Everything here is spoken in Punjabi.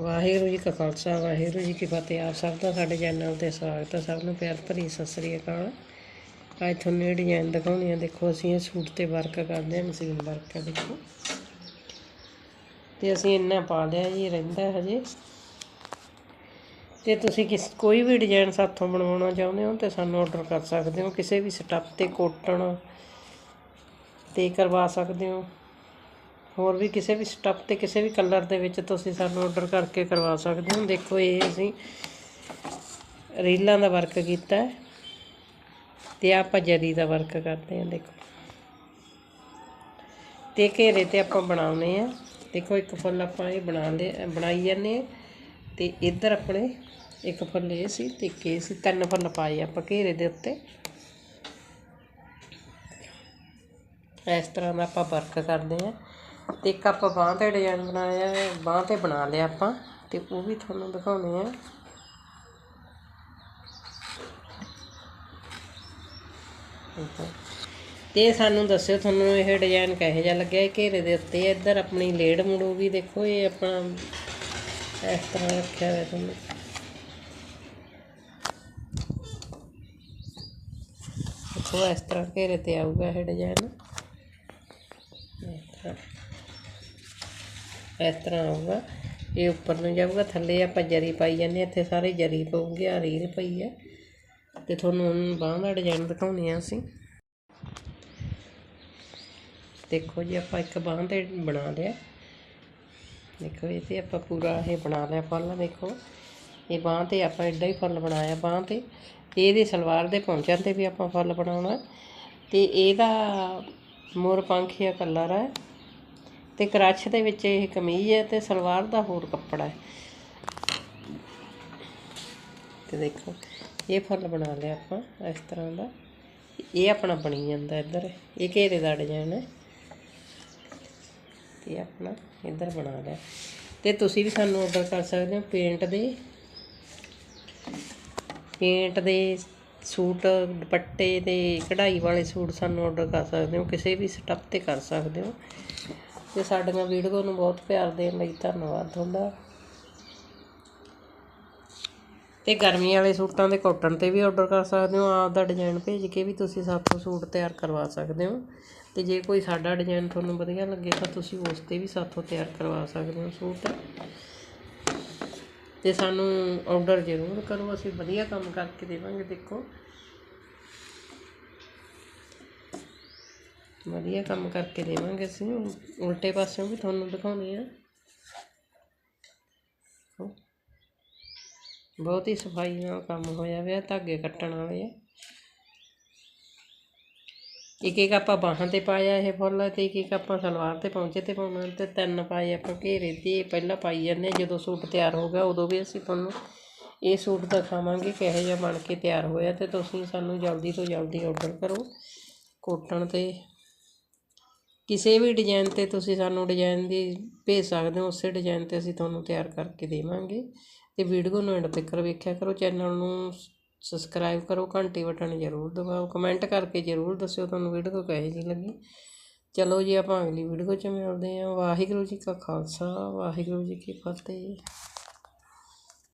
ਵਾਹਿਗੁਰੂ ਜੀ ਕਾ ਖਾਲਸਾ, ਵਾਹਿਗੁਰੂ ਜੀ ਕੀ ਫਤਿਹ। ਆਪ ਸਭ ਦਾ ਸਾਡੇ ਚੈਨਲ ਤੇ ਸਵਾਗਤ ਹੈ। ਸਭ ਨੂੰ ਪਿਆਰ ਭਰੀ ਸਤਿ ਸ੍ਰੀ ਅਕਾਲ। ਅੱਜ ਤੁਹਾਨੂੰ ਇਹ ਡਿਜ਼ਾਈਨ ਦਿਖਾਉਣੀ ਆ ਦੇਖੋ ਅਸੀਂ ਇਹ ਸੂਟ ਤੇ ਵਰਕ ਕਰਦੇ ਹਾਂ, ਮਸ਼ੀਨ ਵਰਕ ਹੈ, ਦੇਖੋ। ਤੇ ਅਸੀਂ ਇੰਨਾ ਪਾ ਲਿਆ ਜੀ, ਰਹਿੰਦਾ ਹਜੇ। ਤੇ ਤੁਸੀਂ ਕਿਸ, ਕੋਈ ਵੀ ਡਿਜ਼ਾਈਨ ਸਾਥੋਂ ਬਣਵਾਉਣਾ ਚਾਹੁੰਦੇ ਹੋ, ਤੇ ਸਾਨੂੰ ਆਰਡਰ ਕਰ ਸਕਦੇ ਹੋ। ਕਿਸੇ ਵੀ ਸਟੱਫ ਤੇ ਕੋਟਣ ਤੇ ਕਰਵਾ ਸਕਦੇ ਹੋ। ਹੋਰ ਵੀ ਕਿਸੇ ਵੀ ਸਟੱਫ ਤੇ ਕਿਸੇ ਵੀ ਕਲਰ ਦੇ ਵਿੱਚ ਤੁਸੀਂ ਸਾਨੂੰ ਆਰਡਰ ਕਰਕੇ ਕਰਵਾ ਸਕਦੇ ਹੋ। ਦੇਖੋ ਇਹ ਅਸੀਂ ਰੀਲਾਂ ਦਾ ਵਰਕ ਕੀਤਾ ਹੈ ਤੇ ਆਪਾਂ ਜਰੀ ਦਾ ਵਰਕ ਕਰਦੇ ਹਾਂ, ਦੇਖੋ। ਤੇ ਘੇਰੇ ਤੇ ਆਪਾਂ ਬਣਾਉਨੇ ਆ। ਦੇਖੋ ਇੱਕ ਫੁੱਲ ਆਪਾਂ ਇਹ ਬਣਾ ਲਿਆ ਬਣਾਈ ਜਾਂਦੇ ਆ। ਤੇ ਇੱਧਰ ਆਪਣੇ ਇੱਕ ਫੁੱਲ ਇਹ ਸੀ ਤੇ ਇੱਕ ਇਹ ਸੀ, ਤਿੰਨ ਫੁੱਲ ਪਾਏ ਆਪਾਂ ਘੇਰੇ ਦੇ ਉੱਤੇ। ਇਸ ਤਰ੍ਹਾਂ ਦਾ ਆਪਾਂ ਵਰਕ ਕਰਦੇ ਆ। ਤੇ ਇੱਕ ਆਪਾਂ ਬਾਂਹ ਤੇ ਡਿਜ਼ਾਈਨ ਬਣਾਇਆ ਬਾਂਹ ਤੇ ਬਣਾ ਲਿਆ ਆਪਾਂ, ਤੇ ਉਹ ਵੀ ਤੁਹਾਨੂੰ ਦਿਖਾਉਣੇ ਆ ਤੇ ਸਾਨੂੰ ਦੱਸਿਓ, ਤੁਹਾਨੂੰ ਇਹ ਡਿਜ਼ਾਈਨ ਕਿਹੋ ਜਿਹਾ ਲੱਗਿਆ? ਘੇਰੇ ਦੇ ਉੱਤੇ ਇੱਧਰ ਆਪਣੀ ਲੇਡ ਮੁੜੂਗੀ ਦੇਖੋ, ਇਹ ਆਪਣਾ ਇਸ ਤਰ੍ਹਾਂ ਰੱਖਿਆ ਹੋਇਆ ਤੁਹਾਨੂੰ। ਦੇਖੋ, ਇਸ ਤਰ੍ਹਾਂ ਘੇਰੇ ਤੇ ਆਊਗਾ ਇਹ ਡਿਜ਼ਾਈਨ। ਇਸ ਤਰ੍ਹਾਂ। ਇਸ ਤਰ੍ਹਾਂ ਆਊਗਾ। ਇਹ ਉੱਪਰ ਨੂੰ ਜਾਊਗਾ ਥੱਲੇ ਆਪਾਂ ਜਰੀ ਪਾਈ ਜਾਂਦੇ ਹਾਂ, ਇੱਥੇ ਸਾਰੇ ਜਰੀ ਪਊਗੀ ਆ ਰੀਲ ਪਈ ਹੈ ਤੇ ਤੁਹਾਨੂੰ ਹੁਣ ਬਾਂਹ ਦਾ ਡਿਜ਼ਾਈਨ ਦਿਖਾਉਣੇ ਆ ਅਸੀਂ। ਦੇਖੋ ਜੀ ਆਪਾਂ ਇੱਕ ਬਾਂਹ ਤੇ ਬਣਾ ਲਿਆ। ਦੇਖੋ ਇਹ ਤੇ ਆਪਾਂ ਪੂਰਾ ਇਹ ਬਣਾ ਲਿਆ ਫੁੱਲ ਦੇਖੋ। ਇਹ ਬਾਂਹ ਤੇ ਆਪਾਂ ਐਡਾ ਹੀ ਫੁੱਲ ਬਣਾਇਆ ਬਾਂਹ ਤੇ। ਇਹਦੇ ਸਲਵਾਰ ਦੇ ਪਹੁੰਚਣ ਤੇ ਵੀ ਆਪਾਂ ਫੁੱਲ ਬਣਾਉਣਾ। ਤੇ ਇਹਦਾ ਮੋਰ ਪੰਖੀਆ ਕਲਰ ਹੈ ਤੇ ਕਰਾਚ ਦੇ ਵਿੱਚ ਇਹ ਕਮੀਜ਼ ਹੈ ਤੇ ਸਲਵਾਰ ਦਾ ਹੋਰ ਕੱਪੜਾ ਹੈ। ਤੇ ਦੇਖੋ, ਇਹ ਫੁੱਲ ਬਣਾ ਲਿਆ ਆਪਾਂ ਇਸ ਤਰ੍ਹਾਂ ਦਾ। ਇਹ ਆਪਣਾ ਬਣੀ ਜਾਂਦਾ ਇੱਧਰ, ਇਹ ਘੇਰੇ ਦਾ ਡਿਜ਼ਾਈਨ ਹੈ। ਤੇ ਆਪਣਾ ਇੱਧਰ ਬਣਾ ਲਿਆ। ਤੇ ਤੁਸੀਂ ਵੀ ਸਾਨੂੰ ਆਰਡਰ ਕਰ ਸਕਦੇ ਹੋ ਪੇਂਟ ਦੇ। ਪੇਂਟ ਦੇ ਸੂਟ, ਦੁਪੱਟੇ ਤੇ ਕਢਾਈ ਵਾਲੇ ਸੂਟ ਸਾਨੂੰ ਆਰਡਰ ਕਰ ਸਕਦੇ ਹੋ, ਕਿਸੇ ਵੀ ਸਟੱਪ ਤੇ ਕਰ ਸਕਦੇ ਹੋ। ਅਤੇ ਸਾਡੀਆਂ ਵੀਡੀਓ ਨੂੰ ਬਹੁਤ ਪਿਆਰ ਦੇਣ ਲਈ ਧੰਨਵਾਦ ਤੁਹਾਡਾ। ਤੇ ਗਰਮੀ ਵਾਲੇ ਸੂਟਾਂ ਦੇ ਕਾਟਨ ਤੇ ਵੀ ਆਰਡਰ ਕਰ ਸਕਦੇ ਹੋ। ਆਪ ਦਾ ਡਿਜ਼ਾਈਨ ਭੇਜ ਕੇ ਵੀ ਤੁਸੀਂ ਸਾਥੋਂ ਸੂਟ ਤਿਆਰ ਕਰਵਾ ਸਕਦੇ ਹੋ। ਤੇ ਜੇ ਕੋਈ ਸਾਡਾ ਡਿਜ਼ਾਈਨ ਤੁਹਾਨੂੰ ਵਧੀਆ ਲੱਗੇ ਤਾਂ ਤੁਸੀਂ ਉਸ ਤੇ ਵੀ ਸਾਥੋਂ ਤਿਆਰ ਕਰਵਾ ਸਕਦੇ ਹੋ ਸੂਟ। ਤੇ ਸਾਨੂੰ ਆਰਡਰ ਜ਼ਰੂਰ ਕਰੋ। ਅਸੀਂ ਵਧੀਆ ਕੰਮ ਕਰਕੇ ਦੇਵਾਂਗੇ, ਦੇਖੋ। ਵਧੀਆ ਕੰਮ ਕਰਕੇ ਦੇਵਾਂਗੇ ਅਸੀਂ। ਉਲਟੇ ਪਾਸਿਓਂ ਵੀ ਤੁਹਾਨੂੰ ਦਿਖਾਉਣੇ ਆ। ਬਹੁਤ ਹੀ ਸਫ਼ਾਈ ਨਾਲ ਕੰਮ ਹੋਇਆ ਹੋਇਆ ਧਾਗੇ ਕੱਟਣ ਵਾਲੇ ਆ। ਇੱਕ ਇੱਕ ਆਪਾਂ ਬਾਹਾਂ ਤੇ ਪਾਇਆ ਇਹ ਫੁੱਲ ਤੇ ਇੱਕ ਇੱਕ ਆਪਾਂ ਸਲਵਾਰ ਤੇ ਪਹੁੰਚੇ ਤੇ ਪਾਉਣਾ ਤੇ ਤਿੰਨ ਪਾਏ ਆਪਾਂ ਘੇਰੇ ਤੇ। ਪਹਿਲਾਂ ਪਾਈ ਜਾਂਦੇ ਜਦੋਂ ਸੂਟ ਤਿਆਰ ਹੋ ਗਿਆ ਉਦੋਂ ਵੀ ਅਸੀਂ ਤੁਹਾਨੂੰ ਇਹ ਸੂਟ ਦਿਖਾਵਾਂਗੇ, ਕਿਹੋ ਜਿਹਾ ਬਣ ਕੇ ਤਿਆਰ ਹੋਇਆ ਤੇ ਤੁਸੀਂ ਸਾਨੂੰ ਜਲਦੀ ਤੋਂ ਜਲਦੀ ਆਰਡਰ ਕਰੋ। ਕੋਟਣ ਤੇ ਕਿਸੇ ਵੀ ਡਿਜ਼ਾਈਨ ਤੇ ਤੁਸੀਂ ਸਾਨੂੰ ਡਿਜ਼ਾਈਨ ਦੀ ਭੇਜ ਸਕਦੇ ਹੋ, ਉਸੇ ਡਿਜ਼ਾਈਨ ਤੇ ਅਸੀਂ ਤੁਹਾਨੂੰ ਤਿਆਰ ਕਰਕੇ ਦੇਵਾਂਗੇ। ਤੇ ਵੀਡੀਓ ਨੂੰ ਐਂਡ ਤੱਕ ਵੇਖਿਆ ਕਰੋ ਚੈਨਲ ਨੂੰ ਸਬਸਕ੍ਰਾਈਬ ਕਰੋ, ਘੰਟੀ ਬਟਨ ਜ਼ਰੂਰ ਦਬਾਓ ਕਮੈਂਟ ਕਰਕੇ ਜ਼ਰੂਰ ਦੱਸਿਓ ਤੁਹਾਨੂੰ ਵੀਡੀਓ ਕਿਹੋ ਜਿਹੀ ਲੱਗੀ। ਚਲੋ ਜੀ, ਆਪਾਂ ਅਗਲੀ ਵੀਡੀਓ 'ਚ ਮਿਲਦੇ ਹਾਂ। ਵਾਹਿਗੁਰੂ ਜੀ ਕਾ ਖਾਲਸਾ, ਵਾਹਿਗੁਰੂ ਜੀ ਕੀ ਫਤਿਹ।